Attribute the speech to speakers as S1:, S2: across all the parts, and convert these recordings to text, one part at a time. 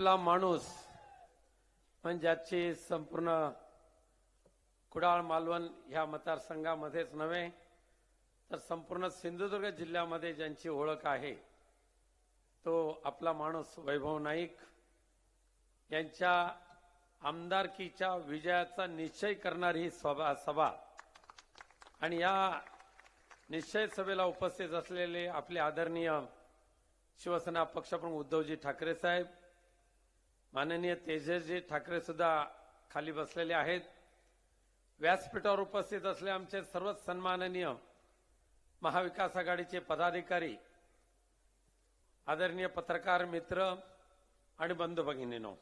S1: आपला माणूस म्हणजे ज्याची संपूर्ण कुडाळ मालवण ह्या मतदारसंघामध्येच नव्हे तर संपूर्ण सिंधुदुर्ग जिल्ह्यामध्ये ज्यांची ओळख आहे तो आपला माणूस वैभव नाईक यांच्या आमदारकीच्या विजयाचा निश्चय करणारी ही सभा सभा. आणि या निश्चय सभेला उपस्थित असलेले आपले आदरणीय शिवसेना पक्षप्रमुख उद्धवजी ठाकरे साहेब माननीय तेजसजी ठाकरे सुद्धा खाली बसलेले आहेत. व्यासपीठावर उपस्थित असले आमचे सर्वच सन्माननीय महाविकास आघाडीचे पदाधिकारी आदरणीय पत्रकार मित्र आणि बंधू भगिनीनो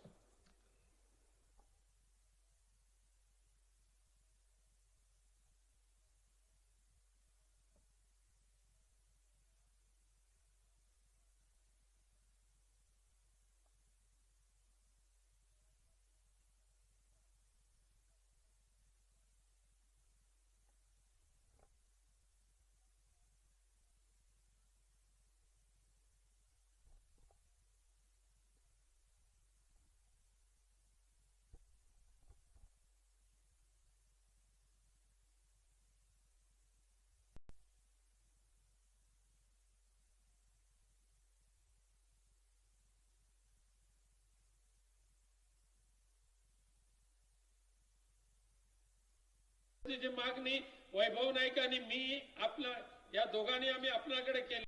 S2: जी मागणी वैभव नाईक आणि मी आपला या दोघांनी आम्ही आपल्याकडे केली.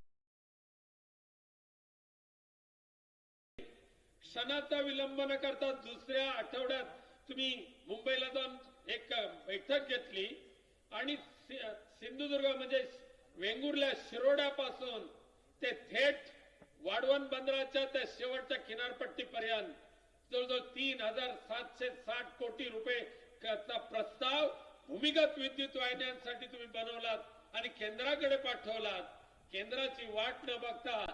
S2: क्षणाचा विलंब न करता दुसऱ्या आठवड्यात तुम्ही मुंबईला जाऊन एक बैठक घेतली. आणि सिंधुदुर्ग म्हणजे वेंगुर्ल्या शिरोड्यापासून ते थेट वाढवण बंदराच्या त्या शेवटच्या किनारपट्टीपर्यंत जवळजवळ तीन हजार सातशे साठ कोटी रुपये प्रस्ताव भूमिगत विद्युत वाहिन्यांसाठी तुम्ही बनवलात आणि केंद्राकडे पाठवलात. केंद्राची वाट न बघता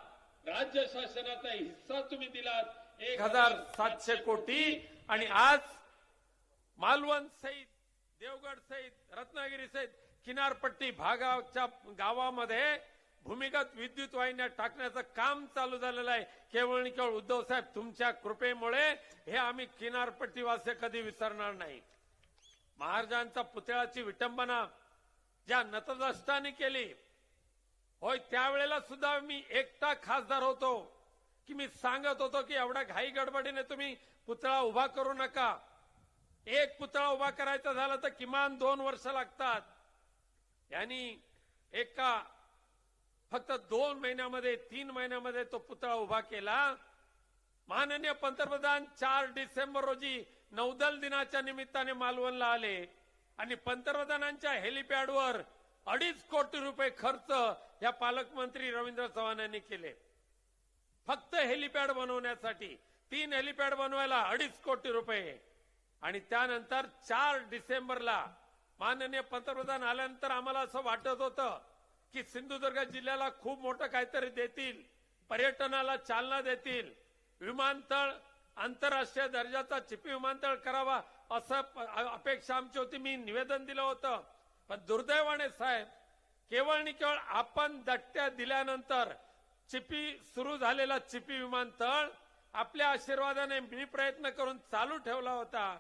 S2: राज्य शासनाचा हिस्सा तुम्ही दिलात.
S1: एक हजार सातशे कोटी आणि आज मालवण सहित देवगड सहित रत्नागिरी सहित किनारपट्टी भागाच्या गावामध्ये भूमिगत विद्युत वाहिन्या टाकण्याचं काम चालू झालेलं आहे. केवळ आणि केवळ उद्धव साहेब तुमच्या कृपेमुळे हे आम्ही किनारपट्टीवासी कधी विसरणार नाही. महाराजांचा पुतळ्याची विटंबना ज्या नतदष्टाने केली होय त्यावेळेला सुद्धा मी एकटा खासदार होतो की मी सांगत होतो की एवढ्या घाई गडबडीने तुम्ही पुतळा उभा करू नका. एक पुतळा उभा करायचा झाला तर किमान दोन वर्ष लागतात. यांनी एका फक्त दोन महिन्यामध्ये तीन महिन्यामध्ये तो पुतळा उभा केला. माननीय पंतप्रधान चार डिसेंबर रोजी नौदल दिनाच्या निमित्ताने मालवणला आले आणि पंतप्रधानांच्या हेलिपॅडवर अडीच कोटी रुपये खर्च या पालकमंत्री रवींद्र चव्हाण यांनी केले. फक्त हेलिपॅड बनवण्यासाठी तीन हेलिपॅड बनवायला अडीच कोटी रुपये. आणि त्यानंतर चार डिसेंबरला माननीय पंतप्रधान आल्यानंतर आम्हाला असं वाटत होतं की सिंधुदुर्ग जिल्ह्याला खूप मोठं काहीतरी देतील पर्यटनाला चालना देतील विमानतळ आंतरराष्ट्रीय दर्जाचा चिपी विमानतळ करावा असं अपेक्षा आमची होती. मी निवेदन दिलं होतं. पण दुर्दैवाने साहेब केवळ आणि केवळ आपण दट्ट्या दिल्यानंतर चिपी सुरू झालेला चिपी विमानतळ आपल्या आशीर्वादाने मी प्रयत्न करून चालू ठेवला होता.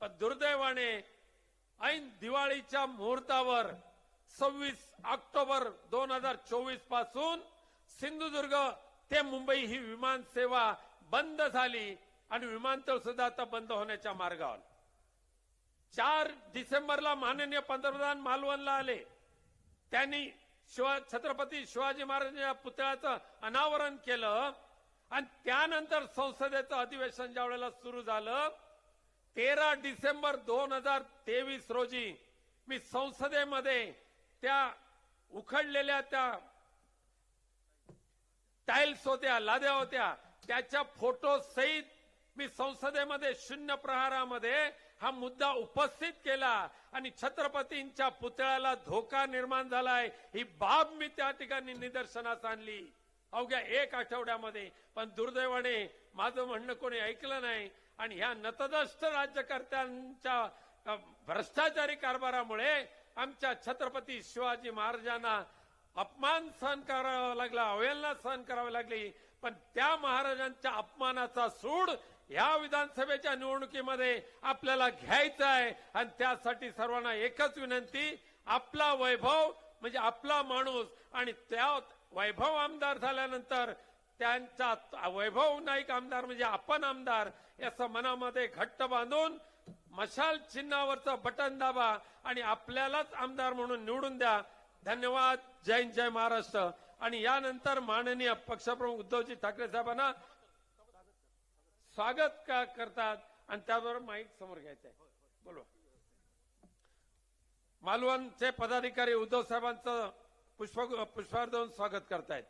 S1: पण दुर्दैवाने ऐन दिवाळीच्या मुहूर्तावर सव्वीस ऑक्टोबर दोन हजार चोवीसपासून सिंधुदुर्ग ते मुंबई ही विमान सेवा बंद झाली. आणि विमानतळ सुद्धा आता बंद होण्याच्या मार्गावर. चार डिसेंबरला माननीय पंतप्रधान मालवणला आले. त्यांनी शिवा छत्रपती शिवाजी महाराजांच्या पुतळ्याचं अनावरण केलं आणि त्यानंतर संसदेचं अधिवेशन ज्या वेळेला सुरू झालं तेरा डिसेंबर दोन हजार तेवीस रोजी मी संसदेमध्ये त्या उखडलेल्या त्या टाईल्स होत्या लाद्या होत्या त्याच्या फोटो सहित मी संसदेमध्ये शून्य प्रहारामध्ये हा मुद्दा उपस्थित केला आणि छत्रपतींच्या पुतळ्याला धोका निर्माण झालाय ही बाब मी त्या ठिकाणी निदर्शनास आणली. अवघ्या एक आठवड्यामध्ये पण दुर्दैवाने माझं म्हणणं कोणी ऐकलं नाही आणि ह्या नतदष्ट राज्यकर्त्यांच्या भ्रष्टाचारी कारभारामुळे आमच्या छत्रपती शिवाजी महाराजांना अपमान सहन करावा लागला अवहेलना सहन करावी लागली. पण त्या महाराजांच्या अपमानाचा सूड या विधानसभेच्या निवडणुकीमध्ये आपल्याला घ्यायचं आहे. आणि त्यासाठी सर्वांना एकच विनंती आपला वैभव म्हणजे आपला माणूस आणि त्या वैभव आमदार झाल्यानंतर त्यांचा वैभव नाईक आमदार म्हणजे आपण आमदार याचं मनामध्ये घट्ट बांधून मशाल चिन्हावरचं बटन दाबा आणि आपल्यालाच आमदार म्हणून निवडून द्या. धन्यवाद. जय हिंद, जय महाराष्ट्र. आणि यानंतर माननीय पक्षप्रमुख उद्धवजी ठाकरे साहेबांना स्वागत का करतात? आणि त्याबरोबर माईक समोर घ्यायचं आहे बोलवा. मालवणचे पदाधिकारी उद्धव साहेबांचं पुष्प पुष्पार देऊन स्वागत करतायत.